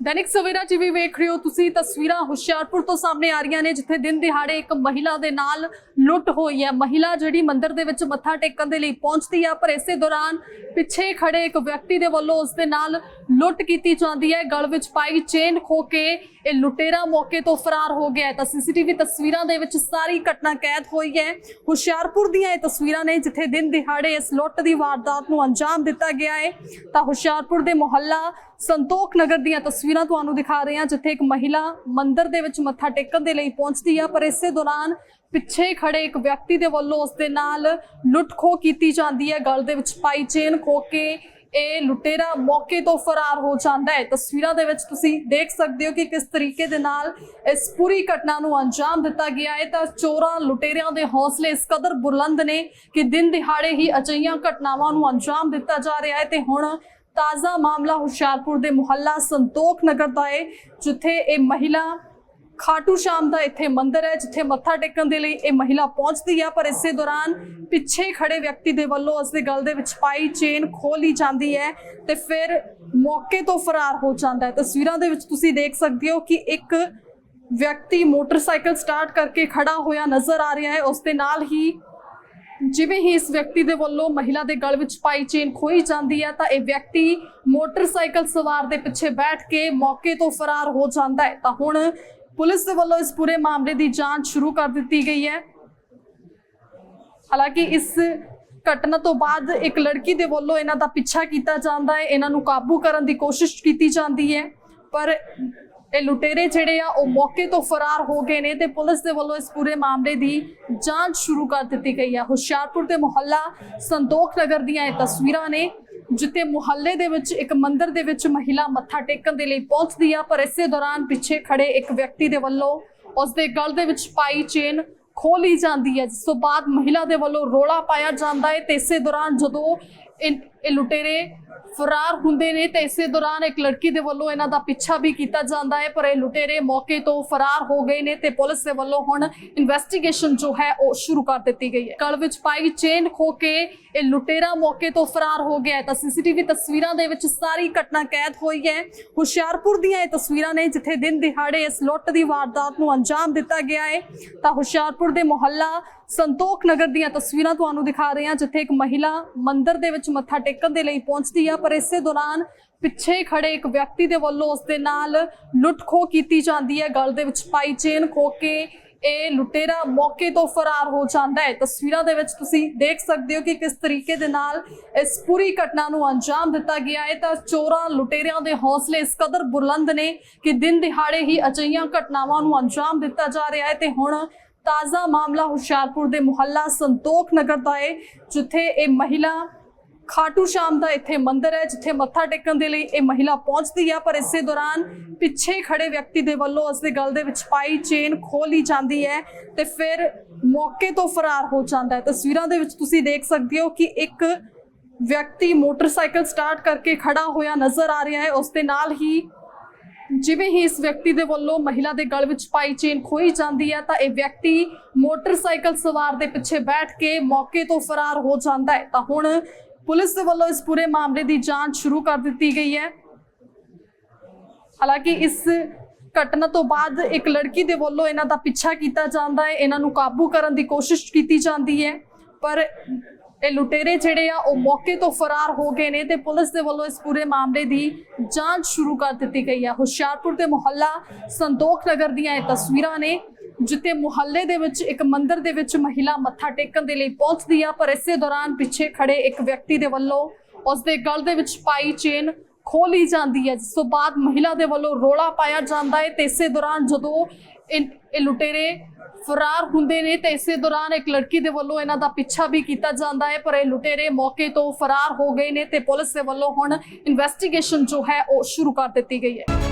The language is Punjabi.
ਦੈਨਿਕ ਸਵੇਰਾ ਟੀਵੀ ਵੇਖ ਰਹੇ ਹੋ ਤੁਸੀਂ ਤਸਵੀਰਾਂ ਹੁਸ਼ਿਆਰਪੁਰ ਤੋਂ ਸਾਹਮਣੇ ਆ ਰਹੀਆਂ ਨੇ, ਜਿੱਥੇ ਦਿਨ ਦਿਹਾੜੇ ਇੱਕ ਮਹਿਲਾ ਦੇ ਨਾਲ ਲੁੱਟ ਹੋਈ ਹੈ। ਮਹਿਲਾ ਜਿਹੜੀ ਮੰਦਿਰ ਦੇ ਵਿੱਚ ਮੱਥਾ ਟੇਕਣ ਦੇ ਲਈ ਪਹੁੰਚਦੀ ਹੈ ਪਰ ਇਸੇ ਦੌਰਾਨ ਪਿੱਛੇ ਖੜੇ ਇੱਕ ਵਿਅਕਤੀ ਦੇ ਵੱਲੋਂ ਉਸ ਦੇ ਨਾਲ ਲੁੱਟ ਕੀਤੀ ਜਾਂਦੀ ਹੈ। ਗਲ ਵਿੱਚ ਪਾਈ ਚੇਨ ਖੋ ਕੇ ਇਹ ਲੁਟੇਰਾ ਮੌਕੇ ਤੋਂ ਫਰਾਰ ਹੋ ਗਿਆ ਹੈ। ਤਾਂ ਸੀਸੀਟੀਵੀ ਤਸਵੀਰਾਂ ਦੇ ਵਿੱਚ ਸਾਰੀ ਘਟਨਾ ਕੈਦ ਹੋਈ ਹੈ। ਹੁਸ਼ਿਆਰਪੁਰ ਦੀਆਂ ਇਹ ਤਸਵੀਰਾਂ ਨੇ, ਜਿੱਥੇ ਦਿਨ ਦਿਹਾੜੇ ਇਸ ਲੁੱਟ ਦੀ ਵਾਰਦਾਤ ਨੂੰ ਅੰਜਾਮ ਦਿੱਤਾ ਗਿਆ ਹੈ। ਤਾਂ ਹੁਸ਼ਿਆਰਪੁਰ ਦੇ ਮੁਹੱਲਾ ਸੰਤੋਖ ਨਗਰ ਦੀਆਂ ਤਸਵੀਰਾਂ ਤੁਹਾਨੂੰ ਦਿਖਾ ਰਹੇ ਹਾਂ, ਜਿੱਥੇ ਇੱਕ ਮਹਿਲਾ ਮੰਦਿਰ ਦੇ ਵਿੱਚ ਮੱਥਾ ਟੇਕਣ ਦੇ ਲਈ ਪਹੁੰਚਦੀ ਹੈ ਪਰ ਇਸੇ ਦੌਰਾਨ ਪਿੱਛੇ ਖੜੇ ਇੱਕ ਵਿਅਕਤੀ ਦੇ ਵੱਲੋਂ ਉਸ ਦੇ ਨਾਲ ਲੁੱਟ ਕੀਤੀ ਜਾਂਦੀ ਹੈ। ਗਲ ਦੇ ਵਿੱਚ ਪਾਈ ਚੇਨ ਖੋ ਕੇ ਇਹ ਲੁਟੇਰਾ ਮੌਕੇ ਤੋਂ ਫਰਾਰ ਹੋ ਜਾਂਦਾ ਹੈ। ਤਸਵੀਰਾਂ ਦੇ ਵਿੱਚ ਤੁਸੀਂ ਦੇਖ ਸਕਦੇ ਹੋ ਕਿ ਕਿਸ ਤਰੀਕੇ ਦੇ ਨਾਲ ਇਸ ਪੂਰੀ ਘਟਨਾ ਨੂੰ ਅੰਜਾਮ ਦਿੱਤਾ ਗਿਆ ਹੈ। ਤਾਂ ਚੋਰਾਂ ਲੁਟੇਰਿਆਂ ਦੇ ਹੌਸਲੇ ਇਸ ਕਦਰ ਬੁਲੰਦ ਨੇ ਕਿ ਦਿਨ ਦਿਹਾੜੇ ਹੀ ਅਜਿਹੀਆਂ ਘਟਨਾਵਾਂ ਨੂੰ ਅੰਜਾਮ ਦਿੱਤਾ ਜਾ ਰਿਹਾ ਹੈ। ਤੇ ਹੁਣ ਤਾਜ਼ਾ ਮਾਮਲਾ ਹੁਸ਼ਿਆਰਪੁਰ ਦੇ ਮੁਹੱਲਾ ਸੰਤੋਖ ਨਗਰ ਦਾ ਹੈ ਜਿੱਥੇ ਇਹ ਮਹਿਲਾ ਖਾਟੂ ਸ਼ਾਮ ਦਾ ਇੱਥੇ ਮੰਦਿਰ ਹੈ, ਜਿੱਥੇ ਮੱਥਾ ਟੇਕਣ ਦੇ ਲਈ ਇਹ ਮਹਿਲਾ ਪਹੁੰਚਦੀ ਹੈ ਪਰ ਇਸੇ ਦੌਰਾਨ ਪਿੱਛੇ ਖੜੇ ਵਿਅਕਤੀ ਦੇ ਵੱਲੋਂ ਉਸ ਦੇ ਗਲ ਦੇ ਵਿੱਚ ਪਾਈ ਚੇਨ ਖੋਲੀ ਜਾਂਦੀ ਹੈ ਤੇ ਫਿਰ ਮੌਕੇ ਤੋਂ ਫਰਾਰ ਹੋ ਜਾਂਦਾ ਹੈ। ਤਸਵੀਰਾਂ ਦੇ ਵਿੱਚ ਤੁਸੀਂ ਦੇਖ ਸਕਦੇ ਹੋ ਕਿ ਇੱਕ ਵਿਅਕਤੀ ਮੋਟਰਸਾਈਕਲ ਸਟਾਰਟ ਕਰਕੇ ਖੜਾ ਹੋਇਆ ਨਜ਼ਰ ਆ ਰਿਹਾ ਹੈ। ਉਸ ਦੇ ਨਾਲ ਹੀ ਜਿਵੇਂ ਹੀ ਇਸ ਵਿਅਕਤੀ ਦੇ ਵੱਲੋਂ ਮਹਿਲਾ ਦੇ ਗਲ ਵਿੱਚ ਪਾਈ ਚੇਨ ਖੋਈ ਜਾਂਦੀ ਹੈ, ਤਾਂ ਇਹ ਵਿਅਕਤੀ ਮੋਟਰਸਾਈਕਲ ਸਵਾਰ ਦੇ ਪਿੱਛੇ ਬੈਠ ਕੇ ਮੌਕੇ ਤੋਂ ਫਰਾਰ ਹੋ ਜਾਂਦਾ ਹੈ। ਤਾਂ ਹੁਣ ਪੁਲਿਸ ਦੇ ਵੱਲੋਂ ਇਸ ਪੂਰੇ ਮਾਮਲੇ ਦੀ ਜਾਂਚ ਸ਼ੁਰੂ ਕਰ ਦਿੱਤੀ ਗਈ ਹੈ। ਹਾਲਾਂਕਿ ਇਸ ਘਟਨਾ ਤੋਂ ਬਾਅਦ ਇੱਕ ਲੜਕੀ ਦੇ ਵੱਲੋਂ ਇਹਨਾਂ ਦਾ ਪਿੱਛਾ ਕੀਤਾ ਜਾਂਦਾ ਹੈ। ਇਹਨਾਂ ਨੂੰ ਕਾਬੂ ਕਰਨ ਦੀ ਕੋਸ਼ਿਸ਼ ਕੀਤੀ ਜਾਂਦੀ ਹੈ, ਪਰ ਇਹ ਲੁਟੇਰੇ ਜਿਹੜੇ ਆ, ਉਹ ਮੌਕੇ ਤੋਂ ਫਰਾਰ ਹੋ ਗਏ ਨੇ ਤੇ ਪੁਲਿਸ ਦੇ ਵੱਲੋਂ ਇਸ ਪੂਰੇ ਮਾਮਲੇ ਦੀ ਜਾਂਚ ਸ਼ੁਰੂ ਕਰ ਦਿੱਤੀ ਗਈ ਆ। ਹੁਸ਼ਿਆਰਪੁਰ ਦੇ ਮੁਹੱਲਾ ਸੰਤੋਖ ਨਗਰ ਦੀਆਂ ਇਹ ਤਸਵੀਰਾਂ ਨੇ, ਜਿੱਥੇ ਮੁਹੱਲੇ ਦੇ ਵਿੱਚ ਇੱਕ ਮੰਦਿਰ ਦੇ ਵਿੱਚ ਮਹਿਲਾ ਮੱਥਾ ਟੇਕਣ ਦੇ ਲਈ ਪਹੁੰਚਦੀ ਆ, ਪਰ ਇਸੇ ਦੌਰਾਨ ਪਿੱਛੇ ਖੜੇ ਇੱਕ ਵਿਅਕਤੀ ਦੇ ਵੱਲੋਂ ਉਸ ਦੇ ਗਲ ਦੇ ਵਿੱਚ ਪਾਈ ਚੇਨ ਖੋਲੀ ਜਾਂਦੀ ਹੈ, ਜਿਸ ਤੋਂ ਬਾਅਦ ਮਹਿਲਾ ਦੇ ਵੱਲੋਂ ਰੋਲਾ ਪਾਇਆ ਜਾਂਦਾ ਹੈ ਤੇ ਇਸੇ ਦੌਰਾਨ ਜਦੋਂ ਇਹ ਲੁਟੇਰੇ ਫਰਾਰ ਹੁੰਦੇ ਨੇ ਤੇ ਇਸੇ ਦੌਰਾਨ ਇੱਕ ਲੜਕੀ ਦੇ ਵੱਲੋਂ ਇਹਨਾਂ ਦਾ ਪਿੱਛਾ ਵੀ ਕੀਤਾ ਜਾਂਦਾ ਹੈ, ਪਰ ਇਹ ਲੁਟੇਰੇ ਮੌਕੇ ਤੋਂ ਫਰਾਰ ਹੋ ਗਏ ਨੇ ਤੇ ਪੁਲਿਸ ਦੇ ਵੱਲੋਂ ਹੁਣ ਇਨਵੈਸਟੀਗੇਸ਼ਨ ਜੋ ਹੈ ਉਹ ਸ਼ੁਰੂ ਕਰ ਦਿੱਤੀ ਗਈ ਹੈ। ਗਲ ਵਿੱਚ ਪਾਈ ਚੇਨ ਖੋ ਕੇ ਇਹ ਲੁਟੇਰਾ ਮੌਕੇ ਤੋਂ ਫਰਾਰ ਹੋ ਗਿਆ ਹੈ। ਤਾਂ ਸੀਸੀਟੀਵੀ ਤਸਵੀਰਾਂ ਦੇ ਵਿੱਚ ਸਾਰੀ ਘਟਨਾ ਕੈਦ ਹੋਈ ਹੈ। ਹੁਸ਼ਿਆਰਪੁਰ ਦੀਆਂ ਇਹ ਤਸਵੀਰਾਂ ਨੇ, ਜਿੱਥੇ ਦਿਨ ਦਿਹਾੜੇ ਇਸ ਲੁੱਟ ਦੀ ਵਾਰਦਾਤ ਨੂੰ ਅੰਜਾਮ ਦਿੱਤਾ ਗਿਆ ਹੈ। ਤਾਂ ਹੁਸ਼ਿਆਰਪੁਰ ਦੇ ਮੁਹੱਲਾ ਸੰਤੋਖ ਨਗਰ ਦੀਆਂ ਤਸਵੀਰਾਂ ਤੁਹਾਨੂੰ ਦਿਖਾ ਰਹੇ ਹਾਂ, ਜਿੱਥੇ ਇੱਕ ਮਹਿਲਾ ਮੰਦਿਰ ਦੇ ਵਿੱਚ ਮੱਥਾ ਟੇਕਣ ਦੇ ਲਈ ਪਹੁੰਚਦੀ ਹੈ ਪਰ ਇਸੇ ਦੌਰਾਨ ਪਿੱਛੇ ਖੜੇ ਇੱਕ ਵਿਅਕਤੀ ਦੇ ਵੱਲੋਂ ਉਸ ਦੇ ਨਾਲ ਲੁੱਟ ਕੀਤੀ ਜਾਂਦੀ ਹੈ। ਗਲ ਦੇ ਵਿੱਚ ਪਾਈ ਚੇਨ ਖੋ ਕੇ ਇਹ ਲੁਟੇਰਾ ਮੌਕੇ ਤੋਂ ਫਰਾਰ ਹੋ ਜਾਂਦਾ ਹੈ। ਤਸਵੀਰਾਂ ਦੇ ਵਿੱਚ ਤੁਸੀਂ ਦੇਖ ਸਕਦੇ ਹੋ ਕਿ ਕਿਸ ਤਰੀਕੇ ਦੇ ਨਾਲ ਇਸ ਪੂਰੀ ਘਟਨਾ ਨੂੰ ਅੰਜਾਮ ਦਿੱਤਾ ਗਿਆ ਹੈ। ਤਾਂ ਚੋਰਾਂ ਲੁਟੇਰਿਆਂ ਦੇ ਹੌਸਲੇ ਇਸ ਕਦਰ ਬੁਲੰਦ ਨੇ ਕਿ ਦਿਨ ਦਿਹਾੜੇ ਹੀ ਅਜਿਹੀਆਂ ਘਟਨਾਵਾਂ ਨੂੰ ਅੰਜਾਮ ਦਿੱਤਾ ਜਾ ਰਿਹਾ ਹੈ। ਤੇ ਹੁਣ ਤਾਜ਼ਾ ਮਾਮਲਾ ਹੁਸ਼ਿਆਰਪੁਰ ਦੇ ਮੁਹੱਲਾ ਸੰਤੋਖ ਨਗਰ ਦਾ ਹੈ, ਜਿੱਥੇ ਇਹ ਮਹਿਲਾ ਖਾਟੂ ਸ਼ਾਮ ਦਾ ਇੱਥੇ ਮੰਦਿਰ ਹੈ, ਜਿੱਥੇ ਮੱਥਾ ਟੇਕਣ ਦੇ ਲਈ ਇਹ ਮਹਿਲਾ ਪਹੁੰਚਦੀ ਹੈ ਪਰ ਇਸੇ ਦੌਰਾਨ ਪਿੱਛੇ ਖੜੇ ਵਿਅਕਤੀ ਦੇ ਵੱਲੋਂ ਉਸ ਦੇ ਗਲ ਦੇ ਵਿੱਚ ਪਾਈ ਚੇਨ ਖੋਲੀ ਜਾਂਦੀ ਹੈ ਤੇ ਫਿਰ ਮੌਕੇ ਤੋਂ ਫਰਾਰ ਹੋ ਜਾਂਦਾ ਹੈ। ਤਸਵੀਰਾਂ ਦੇ ਵਿੱਚ ਤੁਸੀਂ ਦੇਖ ਸਕਦੇ ਹੋ ਕਿ ਇੱਕ ਵਿਅਕਤੀ ਮੋਟਰਸਾਈਕਲ ਸਟਾਰਟ ਕਰਕੇ ਖੜਾ ਹੋਇਆ ਨਜ਼ਰ ਆ ਰਿਹਾ ਹੈ। ਉਸ ਦੇ ਨਾਲ ਹੀ ਜਿਵੇਂ ਹੀ ਇਸ ਵਿਅਕਤੀ ਦੇ ਵੱਲੋਂ ਮਹਿਲਾ ਦੇ ਗਲ ਵਿੱਚ ਪਾਈ ਚੇਨ ਖੋਈ ਜਾਂਦੀ ਹੈ, ਤਾਂ ਇਹ ਵਿਅਕਤੀ ਮੋਟਰਸਾਈਕਲ ਸਵਾਰ ਦੇ ਪਿੱਛੇ ਬੈਠ ਕੇ ਮੌਕੇ ਤੋਂ ਫਰਾਰ ਹੋ ਜਾਂਦਾ ਹੈ। ਤਾਂ ਹੁਣ ਪੁਲਿਸ ਦੇ ਵੱਲੋਂ ਇਸ ਪੂਰੇ ਮਾਮਲੇ ਦੀ ਜਾਂਚ ਸ਼ੁਰੂ ਕਰ ਦਿੱਤੀ ਗਈ ਹੈ। ਹਾਲਾਂਕਿ ਇਸ ਘਟਨਾ ਤੋਂ ਬਾਅਦ ਇੱਕ ਲੜਕੀ ਦੇ ਵੱਲੋਂ ਇਹਨਾਂ ਦਾ ਪਿੱਛਾ ਕੀਤਾ ਜਾਂਦਾ ਹੈ। ਇਹਨਾਂ ਨੂੰ ਕਾਬੂ ਕਰਨ ਦੀ ਕੋਸ਼ਿਸ਼ ਕੀਤੀ ਜਾਂਦੀ ਹੈ, ਪਰ ਇਹ ਲੁਟੇਰੇ ਜਿਹੜੇ ਆ, ਉਹ ਮੌਕੇ ਤੋਂ ਫਰਾਰ ਹੋ ਗਏ ਨੇ ਤੇ ਪੁਲਿਸ ਦੇ ਵੱਲੋਂ ਇਸ ਪੂਰੇ ਮਾਮਲੇ ਦੀ ਜਾਂਚ ਸ਼ੁਰੂ ਕਰ ਦਿੱਤੀ ਗਈ ਹੈ। ਹੁਸ਼ਿਆਰਪੁਰ ਦੇ ਮੁਹੱਲਾ ਸੰਤੋਖ ਨਗਰ ਦੀਆਂ ਇਹ ਤਸਵੀਰਾਂ ਨੇ। ਜਿੱਥੇ ਮੁਹੱਲੇ ਦੇ ਵਿੱਚ ਇੱਕ ਮੰਦਿਰ ਦੇ ਵਿੱਚ ਮਹਿਲਾ ਮੱਥਾ ਟੇਕਣ ਦੇ ਲਈ ਪਹੁੰਚਦੀ ਆ, ਪਰ ਇਸੇ ਦੌਰਾਨ ਪਿੱਛੇ ਖੜੇ ਇੱਕ ਵਿਅਕਤੀ ਦੇ ਵੱਲੋਂ ਉਸ ਦੇ ਗਲ ਦੇ ਵਿੱਚ ਪਾਈ ਚੇਨ ਖੋਲੀ ਜਾਂਦੀ ਹੈ, ਜਿਸ ਤੋਂ ਬਾਅਦ ਮਹਿਲਾ ਦੇ ਵੱਲੋਂ ਰੋਲਾ ਪਾਇਆ ਜਾਂਦਾ ਹੈ ਤੇ ਇਸੇ ਦੌਰਾਨ ਜਦੋਂ ਇਹ ਇਹ ਲੁਟੇਰੇ ਫਰਾਰ ਹੁੰਦੇ ਨੇ ਤੇ ਇਸੇ ਦੌਰਾਨ ਇੱਕ ਲੜਕੀ ਦੇ ਵੱਲੋਂ ਇਹਨਾਂ ਦਾ ਪਿੱਛਾ ਵੀ ਕੀਤਾ ਜਾਂਦਾ ਹੈ, ਪਰ ਇਹ ਲੁਟੇਰੇ ਮੌਕੇ ਤੋਂ ਫਰਾਰ ਹੋ ਗਏ ਨੇ ਤੇ ਪੁਲਿਸ ਦੇ ਵੱਲੋਂ ਹੁਣ ਇਨਵੈਸਟੀਗੇਸ਼ਨ ਜੋ ਹੈ ਉਹ ਸ਼ੁਰੂ ਕਰ ਦਿੱਤੀ ਗਈ ਹੈ।